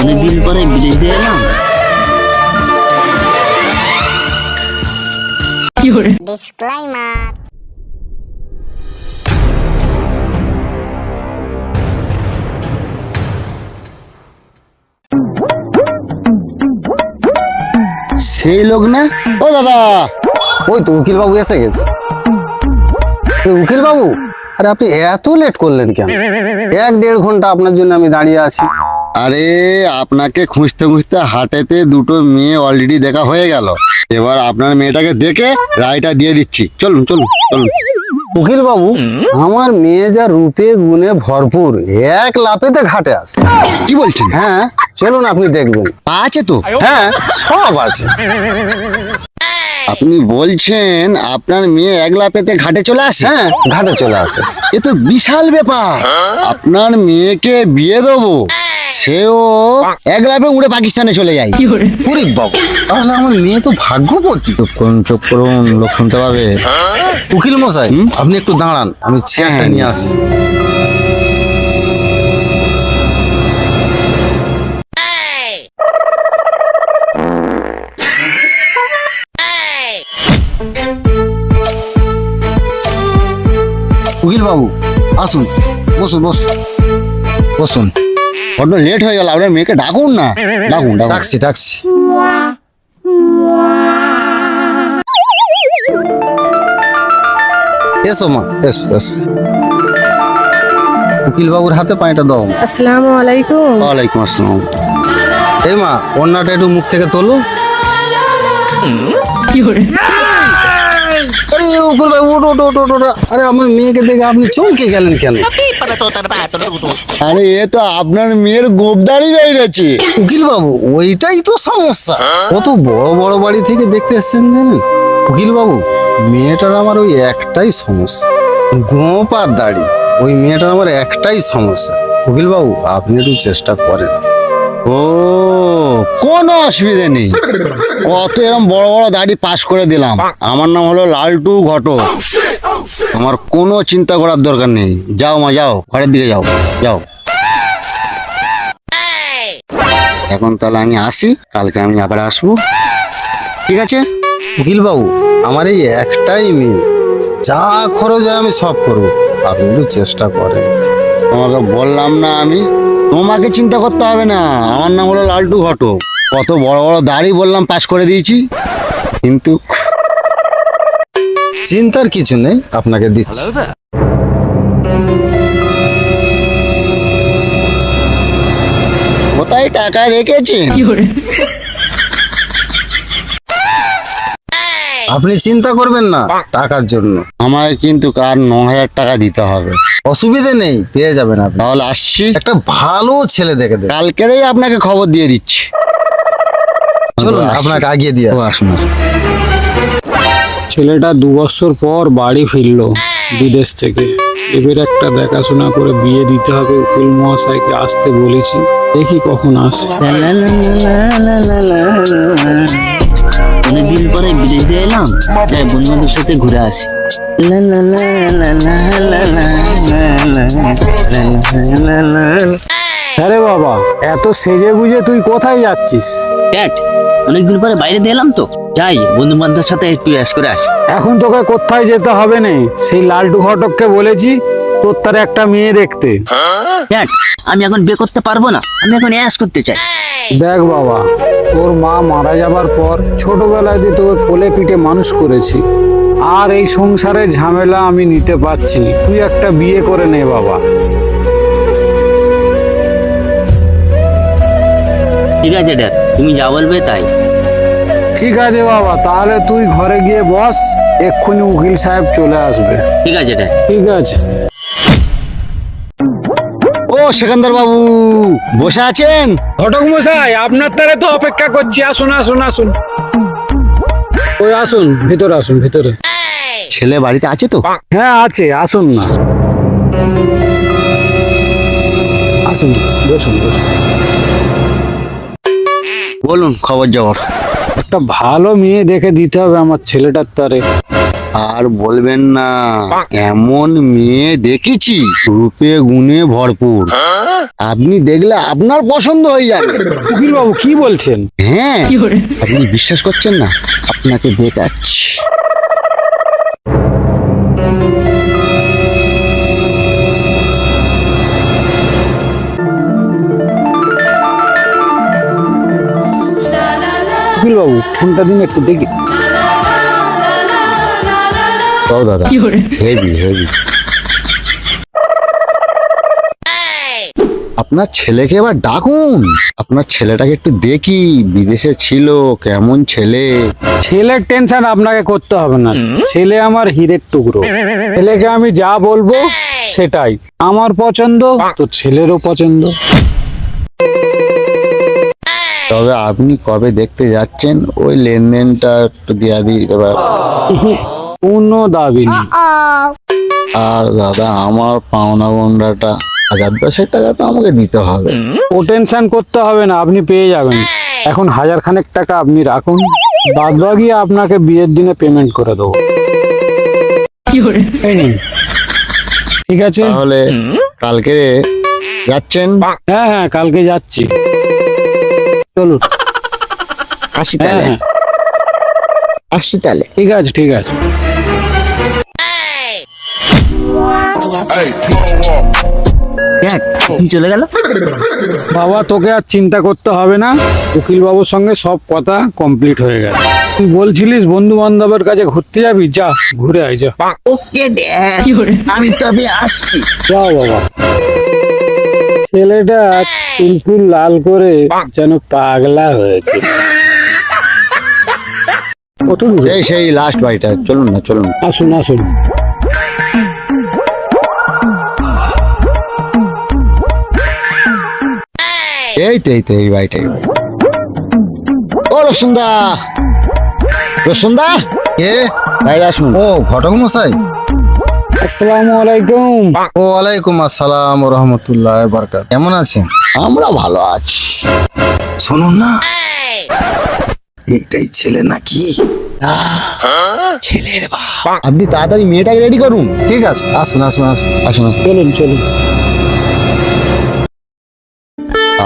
অনেকদিন পরে বিদেশ দিয়ে এলাম। Disclaimer. সেই লোক না? ও দাদা ওই তো উকিল বাবু এসে গেছে। এ, উকিল বাবু আরে আপনি এত লেট করলেন কেন? এক দেড় ঘণ্টা আপনার জন্য আমি দাঁড়িয়ে আছি। আরে আপনাকে খুঁজতে খুঁজতে হাটেতে দুটো মেয়ে অলরেডি দেখা হয়ে গেল। এবার আপনার মেয়েটাকে দেখে রায়টা দিয়ে দিচ্ছি। চলুন চলুন চলুন। উকিল বাবু আমার মেয়ে যা রূপে গুণে ভরপুর এক লাপেতে ঘাটে আসে কি বলছেন? হ্যাঁ চলুন আপনি দেখবেন। আছে তো? হ্যাঁ সব আছে। আপনি বলছেন আপনার মেয়ে একলা পেতে ঘাটে চলে আসে? হ্যাঁ। ঘাটে চলে আসে। এ তো বিশাল ব্যাপার। আপনার মেয়েকে বিয়ে দেবো সেও এক লাফে উড়ে পাকিস্তানে চলে যায়। উরি বাবু তাহলে আমার মেয়ে তো ভাগ্যবতী। চুপ করুন চুপ করুন লোক শুনতে পাবে। উকিল মশাই আপনি একটু দাঁড়ান আমি চেয়ারটা হ্যাঁ, নিয়ে আসি। বাবু আসুন বসুন বসুন। বসুন। বড্ড লেট হয়ে গেল আপনার মেয়েকে ডাকুন না। ডাকুন ডাকছি ডাকছি। এসো মা এসো এসো। উকিল বাবুর হাতে পানিটা দাও। আসসালামু আলাইকুম। ওয়ালাইকুম আসসালাম। এই মা অন্যটা একটু মুখ থেকে তোলো। আরে ওটো ওটো ওটো ওটো আরে আমার মেয়েকে দেখে আপনি চমকে গেলেন কেন? আরে এ তো আপনার মেয়ের গোপদারি বেরিয়েছে উকিল বাবু ওইটাই তো সমস্যা। কত বড় বড় বাড়ি থেকে দেখতে এসছেন জানেন? উকিল বাবু মেয়েটার আমার ওই একটাই সমস্যা। গোপ আর দাড়ি ওই মেয়েটার আমার একটাই সমস্যা। উকিল বাবু আপনি একটু চেষ্টা করেন। ও কোনো অসুবিধা নেই। কত এরকম বড় বড় দাড়ি পাস করে দিলাম। আমার নাম হলো লালটু ঘটক আমার কোনো চিন্তা করার দরকার নেই। যাও মা যাও। ঘরের দিকে যাও। যাও। এখন তাহলে আমি আসি। কালকে আমি আবার আসব। ঠিক আছে? উকিল বাবু আমার এই একটাই মেয়ে। যা খরচ হয় আমি সব করব। আপনি একটু চেষ্টা করেন। তোমাকে বললাম না আমি। তোমাকে চিন্তা করতে হবে না। আমার নাম হলো লালটু ঘটক। কত বড় বড় দাড়ি বললাম পাস করে দিয়েছি। কিন্তু চিন্তার কিছু নেই আপনাকে দিচ্ছি। কোথায় টাকা রেখেছেন? আপনি চিন্তা করবেন না টাকার জন্য আমাকে কিন্তু কার ন হাজার টাকা দিতে হবে অসুবিধে নেই পেয়ে যাবেন আপনি তাহলে আসছি একটা ভালো ছেলে দেখে দেবেন কালকেরই আপনাকে খবর দিয়ে দিচ্ছি চলুন আপনাকে আগিয়ে দিয়ে আসুন। ছেলেটা দু বছর পর বাড়ি ফিরলো বিদেশ থেকে এবার একটা দেখাশোনা করে বিয়ে দিতে হবে উকিল মহাশয়কে আসতে বলেছি দেখি কখন আসে অনেকদিন পরে বিদেশ দিয়ে এলাম? যাই বন্ধু বান্ধবের সাথে ঘুরে আসি। হ্যাঁ বাবা এত সেজে গুজে তুই কোথায় যাচ্ছিস? ড্যাড অনেকদিন পরে বাইরে দিয়ে এলাম তো। যাই বন্ধু বান্ধবের সাথে একটু অ্যাশ করে আসি। এখন তোকে কোথায় যেতে হবে না? সেই লালটু ঘটককে বলেছি তোর তার একটা মেয়ে দেখতে। ড্যাড আমি এখন বিয়ে করতে পারব না। আমি এখন অ্যাশ করতে চাই। দেখ বাবা তোর মা মারা যাবার পর ছোটবেলায় দিয়ে তোকে কোলে পিঠে মানুষ করেছি আর এই সংসারের ঝামেলা আমি নিতে পারছি তুই একটা বিয়ে করে নে বাবা। ঠিক আছে ড্যাড। তুমি যা বলবে তাই। ঠিক আছে বাবা তাহলে তুই ঘরে গিয়ে বস এক্ষুনি উকিল সাহেব চলে আসবে। ঠিক আছে ড্যাড। ঠিক আছে। সেকান্দার বাবু। বসে আছেন? ঘটক মশাই আপনার তারে তো অপেক্ষা করছি। আসুন আসুন আসুন। ওই আসুন ভিতরে আসুন ভিতরে। ছেলে বাড়িতে আছে তো? হ্যাঁ আছে আসুন না। আসুন বসুন বসুন। বলুন খবর জবর। একটা ভালো মেয়ে দেখে দিতে হবে আমার ছেলেটার তারে। আর বলবেন না এমন মেয়ে দেখেছি রূপে গুণে ভরপুর। আপনি দেখলে আপনার পছন্দ হয়ে যাবে। উকিল বাবু কি বলছেন? হ্যাঁ আপনি বিশ্বাস করছেন না? আপনাকে দেখাচ্ছি। উকিল বাবু ফোনটা দিন একটু দেখি। তাও দাদা। Heavy heavy. আপনার ছেলেকে এবার ডাকুন। আপনার ছেলেটাকে একটু দেখি বিদেশে ছিল কেমন ছেলে। ছেলের টেনশন আপনাকে করতে হবে না। ছেলে আমার হিরের টুকরো। ছেলেকে আমি যা বলব সেটাই। আমার পছন্দ তো ছেলেরও পছন্দ। তবে আপনি কবে দেখতে যাচ্ছেন ওই লেনদেনটা একটু দেয়া দিই এবার। কোনো দাবি নেই। আর দাদা আমার পাওনা গন্ডাটা হাজার দশেক টাকা তো আমাকে দিতে হবে। ও টেনশন করতে হবে না আপনি পেয়ে যাবেন। এখন হাজার খানেক টাকা আপনি রাখুন। বাদ বাকি আপনাকে বিয়ের দিনে পেমেন্ট করে দেবো। ঠিক আছে? তাহলে কালকে যাচ্ছেন? হ্যাঁ হ্যাঁ কালকে যাচ্ছি। চলুন। আসি হ্যাঁ হ্যাঁ। আসি তাহলে। ঠিক আছে ঠিক আছে। দেখ কি চলে গেল? বাবা তোকে আর চিন্তা করতে হবে না। উকিল বাবুর সঙ্গে সব কথা কমপ্লিট হয়ে গেছে তুই বলছিলিস বন্ধু বান্ধবের কাছে ঘুরতে যাবি? যা ঘুরে আয় যা। ওকে আমি তবে আসছি। যাও বাবা। ছেলেটা চুলফুল লাল করে যেন পাগলা হয়েছে। সেই লাস্ট বাড়িটা। চলুন না চলুন। আসুন আসুন। এই তো এই তো এই বাড়িটাই। ও রসুন্দা। রসুন্দা? কে? বাইরে আসুন। ও ঘটক মশাই আসসালামু আলাইকুম। ও ওয়ালাইকুম আসসালাম রহমতুল্লাহ বারকাত। কেমন আছেন? আমরা ভালো আছি। শুনুন না। এইটাই ছেলে নাকি? আপনি তাড়াতাড়ি মেয়েটাকে রেডি করুন। ঠিক আছে আসুন আসুন আসুন আসুন। চলুন চলুন।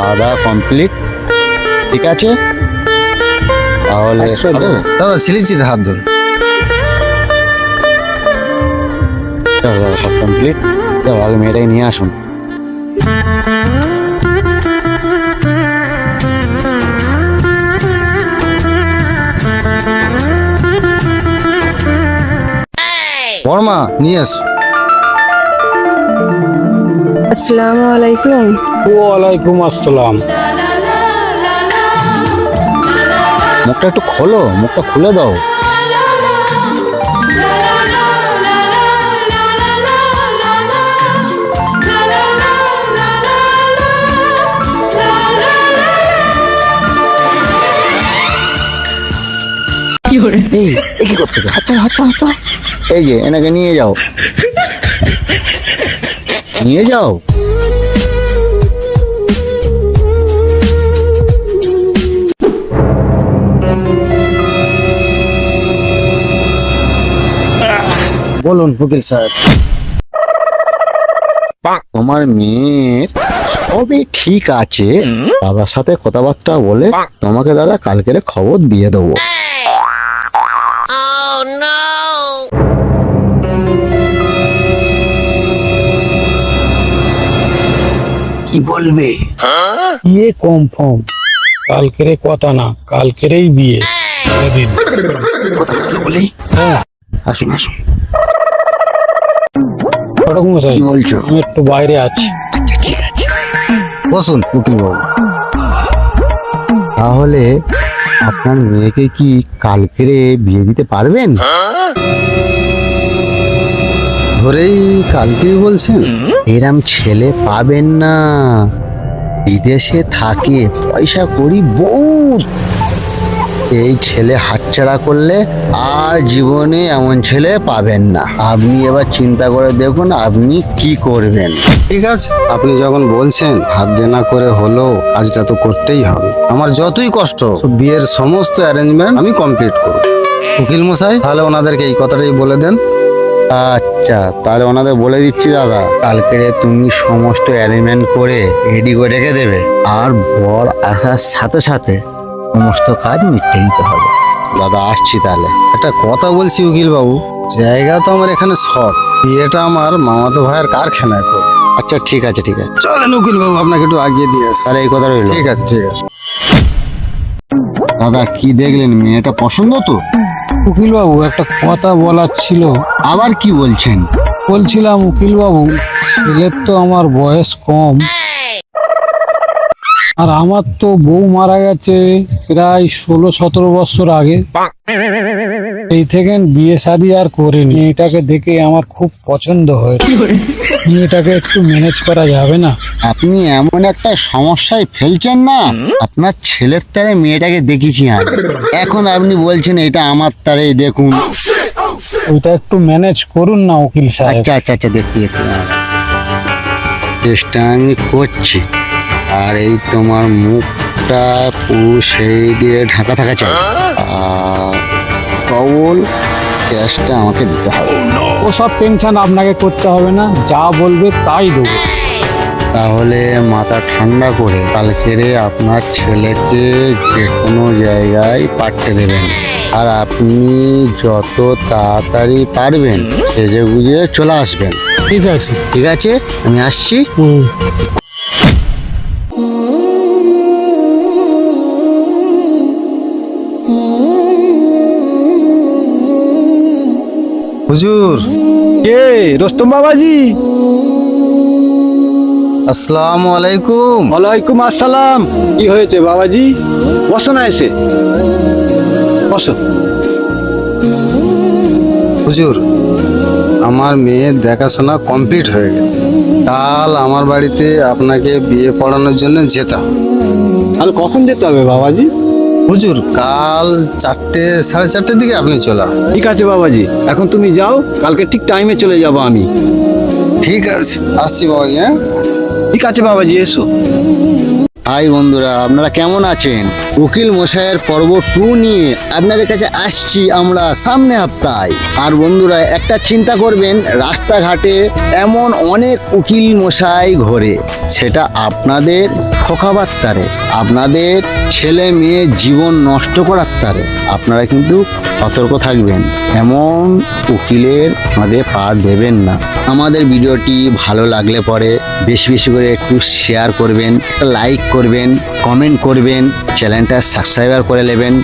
খাওয়া দাওয়া কমপ্লিট ঠিক আছে? তাহলে চলো, দাদা ছিলিচির হাত ধরুন। দাদা, সব কমপ্লিট আগে মেয়েটাকে নিয়ে আসুন। বড়মা নিয়ে এসো আসসালামু আলাইকুম। ওয়ালাইকুম আসসালাম। মুখটা একটু খোলো, মুখটা খুলে দাও। এই কি করতে। এই যে, এনাকে নিয়ে যাও। নিয়ে যাও। বলুন উকিল সাহেব তোমার মেয়ের সবই ঠিক আছে। দাদার সাথে কথাবার্তা বলে তোমাকে দাদা কালকের খবর দিয়ে দেবো। কি বলবে? বিয়ে কনফার্ম। কালকের কথা না কালকেরই বিয়ে। কথা বলি? হ্যাঁ। আসুন আসুন। ঘটক মশাই কি বলছো? আমি একটু বাইরে আছি। বসুন উকিল তাহলে আপনার মেয়েকে কি কালকেরে বিয়ে দিতে পারবেন? ধরেই কালকেই বলছেন এরম ছেলে পাবেন না। বিদেশে থাকে পয়সা করি বহুত। এই ছেলে হাতছাড়া করলে আর জীবনে এমন ছেলে পাবেন না। আপনি এবার চিন্তা করে দেখুন আপনি কি করবেন। ঠিক আছে আপনি যখন বলছেন হাত দেনা করে হলো কাজটা তো করতেই হবে। আমার যতই কষ্ট বিয়ের সমস্ত অ্যারেঞ্জমেন্ট আমি কমপ্লিট করব। উকিল মশাই তাহলে ওনাদেরকে এই কথাটাই বলে দেন। আচ্ছা তাহলে ওনাদের বলে দিচ্ছি দাদা কালকে তুমি সমস্ত অ্যারেঞ্জমেন্ট করে রেডি করে রেখে দেবে আর বর আসার সাথে সাথে সমস্ত কাজ মিটে দিতে হবে। দাদা আসছি তাহলে। একটা কথা বলছি উকিল বাবু জায়গা তো আমার এখানে শর্ট। বিয়েটা আমার মামাতো ভাইয়ের কারখানায় করব। আচ্ছা ঠিক আছে ঠিক আছে। চলেন উকিল বাবু আপনাকে একটু আগিয়ে দিয়ে আসি। তাহলে এই কথা রইল। ঠিক আছে ঠিক আছে। দাদা কি দেখলেন? মেয়েটা পছন্দ তো? উকিল বাবু একটা কথা বলার ছিল। আবার কি বলছেন? বলছিলাম উকিল বাবু ছেলের তো আমার বয়স কম। আর আমার তো বউ মারা গেছে। প্রায় ষোলো সতেরো বছর আগে এই থেকে বিয়ে শাদি আর করিনি। এটাকে দেখে আমার খুব পছন্দ হয়েছে। মেয়েটাকে একটু ম্যানেজ করা যাবে না? আপনি এমন একটা সমস্যায় ফেলছেন না? আপনার ছেলের তারে মেয়েটাকে দেখেছি আমি। এখন আপনি বলছেন এটা আমার তারেই দেখুন। ওইটা একটু ম্যানেজ করুন না উকিল সাহেব। আচ্ছা আচ্ছা আচ্ছা দেখতে দেখতে চেষ্টা আমি করছি। আর এই তোমার মুখটা পুরো সেই দিয়ে ঢাকা থাকা চাই আর কবল ক্যাশটা আমাকে দিতে হবে। ওসব টেনশন আপনাকে করতে হবে না যা বলবে তাই দেবো। তাহলে মাথা ঠান্ডা করে কালকেরে আপনার ছেলেকে যে কোনো জায়গায় পাঠিয়ে দেবেন। আর আপনি যত তাড়াতাড়ি পারবেন সেজে গুজে চলে আসবেন। ঠিক আছে। ঠিক আছে? আমি আসছি। হুজুর। কে? রোস্তম বাবাজি। আসসালামু আলাইকুম। ওয়ালাইকুম আসসালাম। কি হয়েছে বাবাজি? বসো না এসে। বসো। হুজুর আমার মেয়ের দেখাশোনা কমপ্লিট হয়ে গেছে। কাল আমার বাড়িতে আপনাকে বিয়ে পড়ানোর জন্য যেতে হবে। তাহলে কখন যেতে হবে বাবাজি? হুজুর কাল চারটে সাড়ে চারটের দিকে আপনি চলে ঠিক আছে বাবাজি এখন তুমি যাও কালকে ঠিক টাইমে চলে যাব আমি। ঠিক আছে আসছি বাবাজি হ্যাঁ। ঠিক আছে বাবাজি এসো। হাই বন্ধুরা, আপনারা কেমন আছেন? উকিল মশাইয়ের পর্ব টু নিয়ে আপনাদের কাছে আসছি আমরা সামনে হপ্তায়। আর বন্ধুরা, একটা চিন্তা করবেন, রাস্তাঘাটে এমন অনেক উকিল মশাই ঘোরে, সেটা আপনাদের ঠকাবার তারে, আপনাদের ছেলে মেয়ে জীবন নষ্ট করার তারে। আপনারা কিন্তু সতর্ক থাকবেন, এমন উকিলের আমাদের পা দেবেন না। আমাদের ভিডিওটি ভালো লাগলে পরে বেশি বেশি করে একটু শেয়ার করবেন লাইক করবেন কমেন্ট করবেন চ্যানেলটা সাবস্ক্রাইবার করে নেবেন।